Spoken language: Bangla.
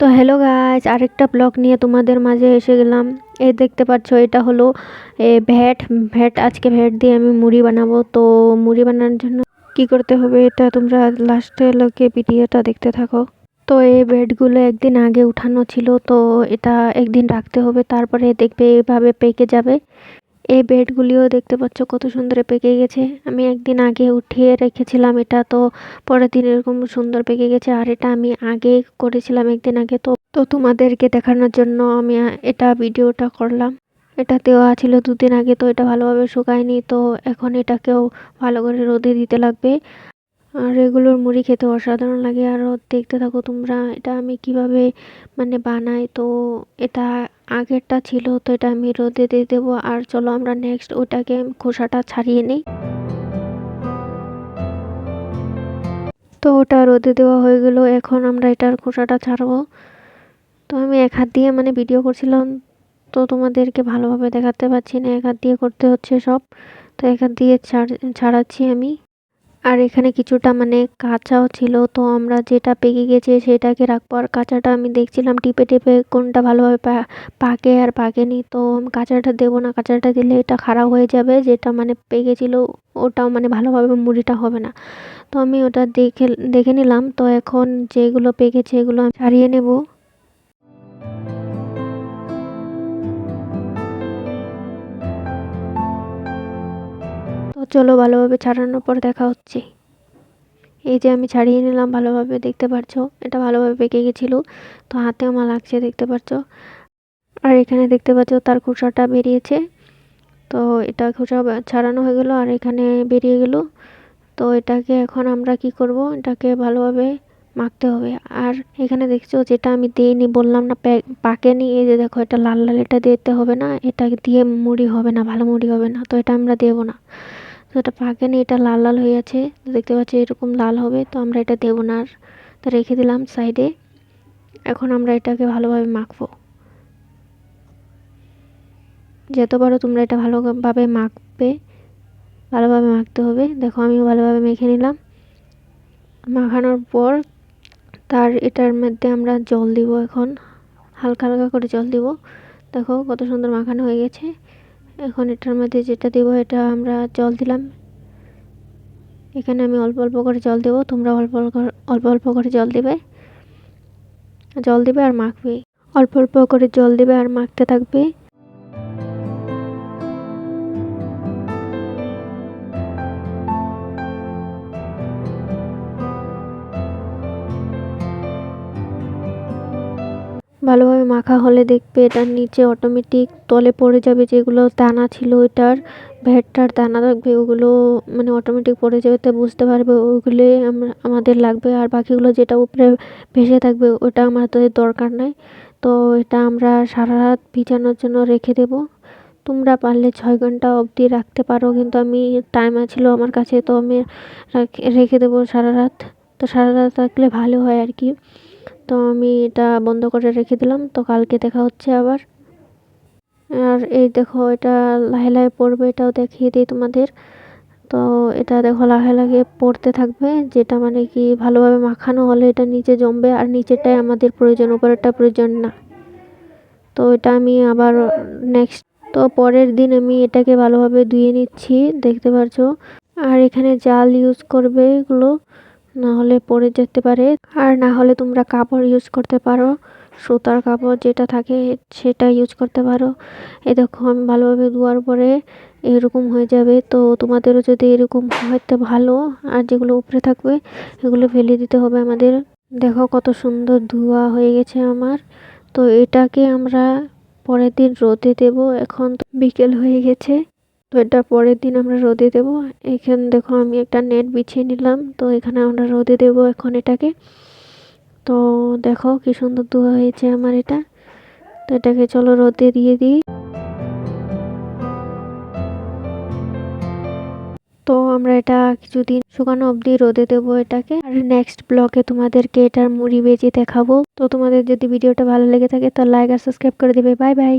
তো হ্যালো গাইজ আরেকটা ব্লগ নিয়ে তোমাদের মাঝে এসে গেলাম। এই দেখতে পাচ্ছ, এটা হলো, এ ভ্যাট ভ্যাট আজকে ভ্যাট দিয়ে আমি মুড়ি বানাবো। তো মুড়ি বানানোর জন্য কি করতে হবে, এটা তোমরা লাস্টে লোকে ভিডিওটা দেখতে থাকো। তো এই ভ্যাটগুলো একদিন আগে উঠানো ছিল, তো এটা একদিন রাখতে হবে, তারপরে দেখবে এভাবে পেকে যাবে। এই বেডগুলিও দেখতে পাচ্ছ কত সুন্দর পেকে গেছে। আমি একদিন আগে উঠিয়ে রেখেছিলাম এটা, তো পরের দিন এরকম সুন্দর পেকে গেছে। আর এটা আমি আগে করেছিলাম একদিন আগে, তো তো তোমাদেরকে দেখানোর জন্য আমি এটা ভিডিওটা করলাম। এটা দেওয়া ছিল দুদিন আগে, তো এটা ভালোভাবে শুকায়নি, তো এখন এটাকেও ভালো করে রোদে দিতে লাগবে। আর এগুলোর মুড়ি খেতে অসাধারণ লাগে। আরও দেখতে থাকো তোমরা, এটা আমি কীভাবে মানে বানাই? তো এটা আগেরটা ছিল, তো এটা আমি রোদে দিয়ে দেবো। আর চলো আমরা নেক্সট ওটাকে খোসাটা ছাড়িয়ে নিই। তো ওটা রোদে দেওয়া হয়ে গেল, এখন আমরা এটার খোসাটা ছাড়বো। তো আমি এক হাত দিয়ে মানে ভিডিও করছিলাম, তো তোমাদেরকে ভালোভাবে দেখাতে পারছি না। এক হাত দিয়ে করতে হচ্ছে সব, তো এক হাত দিয়ে ছাড়াচ্ছি আমি। আর এখানে কিছুটা মানে কাঁচাও ছিল, তো আমরা যেটা পেকে গেছে সেটাকে রাখব। আর কাঁচাটা আমি দেখছিলাম টিপে টিপে কোনটা ভালোভাবে পাকে আর পাকেনি, তো কাঁচাটা দেবো না। কাঁচাটা দিলে এটা খারাপ হয়ে যাবে, যেটা মানে পেকেছিল ওটাও মানে ভালোভাবে মুড়িটা হবে না। তো আমি ওটা দেখে দেখে নিলাম। তো এখন যেগুলো পেকেছে এগুলো আমি ছাড়িয়ে নেব। চলো ভালোভাবে ছাড়ানোর পর দেখা হচ্ছে। এই যে আমি ছাড়িয়ে নিলাম ভালোভাবে, দেখতে পারছ? এটা ভালোভাবে পেকে গেছিল, তো হাতে আমার লাগছে, দেখতে পাচ্ছ আর এখানে দেখতে পাচ্ছ তার খোসাটা বেরিয়েছে। তো এটা খোসা ছাড়ানো হয়ে গেলো আর এখানে বেরিয়ে গেল। তো এটাকে এখন আমরা কি করব? এটাকে ভালোভাবে মাখতে হবে। আর এখানে দেখছ যেটা আমি দিইনি, বললাম না পাকেনি। এই যে দেখো, এটা লাল লাল, এটা দিতে হবে না, এটা দিয়ে মুড়ি হবে না, ভালো মুড়ি হবে না, তো এটা আমরা দেবো না। তো এটা পাকেনি এটা লাল লাল হয়ে আছে দেখতে পাচ্ছি এরকম লাল হবে, তো আমরা এটা দেবো না আর। তো রেখে দিলাম সাইডে। এখন আমরা এটাকে ভালোভাবে মাখবো। যত পারো তোমরা এটা ভালোভাবে মাখবে, ভালোভাবে মাখতে হবে। দেখো আমিও ভালোভাবে মেখে নিলাম। মাখানোর পর তার এটার মধ্যে আমরা জল দিব এখন। হালকা হালকা করে জল দিব। দেখো কত সুন্দর মাখানো হয়ে গেছে। এখন এটার মধ্যে যেটা দেব এটা আমরা জল দিলাম। এখানে আমি অল্প অল্প করে জল দেবো, তোমরা অল্প অল্প অল্প করে জল দেবে। জল দেবে আর মাখবে। অল্প অল্প করে জল দেবে আর মাখতে থাকবে। ভালোভাবে মাখা হলে দেখবে এটার নিচে অটোমেটিক তলে পড়ে যাবে যেগুলো দানা ছিল ওইটার ভ্যাটটার দানা থাকবে, ওগুলো মানে অটোমেটিক পড়ে যাবে, তো বুঝতে পারবে ওইগুলো আমাদের লাগবে। আর বাকিগুলো যেটা উপরে ভেসে থাকবে ওটা আমাদের দরকার নাই। তো এটা আমরা সারা রাত ভিজানোর জন্য রেখে দেব। তোমরা পারলে ছয় ঘণ্টা অবধি রাখতে পারো, কিন্তু আমি টাইম ছিল আমার কাছে, তো আমি রেখে দেবো সারা রাত। তো সারা রাত রাখলে ভালো হয় আর কি। তো আমি এটা বন্ধ করে রেখে দিলাম, তো কালকে দেখা হচ্ছে আবার। আর এই দেখো এটা লাহে লাহে পড়বে, এটাও দেখিয়ে দিই তোমাদের। তো এটা দেখো লাহে লাহে পড়তে থাকবে, যেটা মানে কি ভালোভাবে মাখানো হলে এটা নিচে জমবে আর নিচেরটাই আমাদের প্রয়োজন, উপরেরটা প্রয়োজন না। তো এটা আমি আবার নেক্সট তো পরের দিন আমি এটাকে ভালোভাবে ধুয়ে নিচ্ছি, দেখতে পারছ। আর এখানে জাল ইউজ করবে এগুলো। না হলে পড়ে যেতে পারে। আর না হলে তোমরা কাপড় ইউজ করতে পারো। সুতার কাপড় যেটা থাকে সেটা ইউজ করতে পারো। এ দেখো, আমি ভালোভাবে ধোয়ার পরে এরকম হয়ে যাবে। তো তোমাদেরও যদি এরকম হয়তো ভালো, আর যেগুলো উপরে থাকবে, এগুলো ফেলে দিতে হবে আমাদের। দেখো কত সুন্দর ধোয়া হয়ে গেছে আমার। তো এটাকে আমরা পরের দিন রোদে দেব। এখন বিকেল হয়ে গেছে। তো এটা পরের দিন আমরা রোদে দেব। এখানে দেখো আমি একটা নেট বিছিয়ে নিলাম, তো এখানে আমরা রোদে দেব এখন এটাকে। তো দেখো কি সুন্দর ধোয়া হয়েছে আমার এটা। তো এটাকে চলো রোদে দিয়ে দিই। তো আমরা এটা কিছুদিন শুকানো অবধি রোদে দেবো এটাকে। আর নেক্সট ব্লগে তোমাদেরকে এটার মুড়ি বেজে দেখাবো। তো তোমাদের যদি ভিডিওটা ভালো লেগে থাকে তো লাইক আর সাবস্ক্রাইব করে দেবে। Bye bye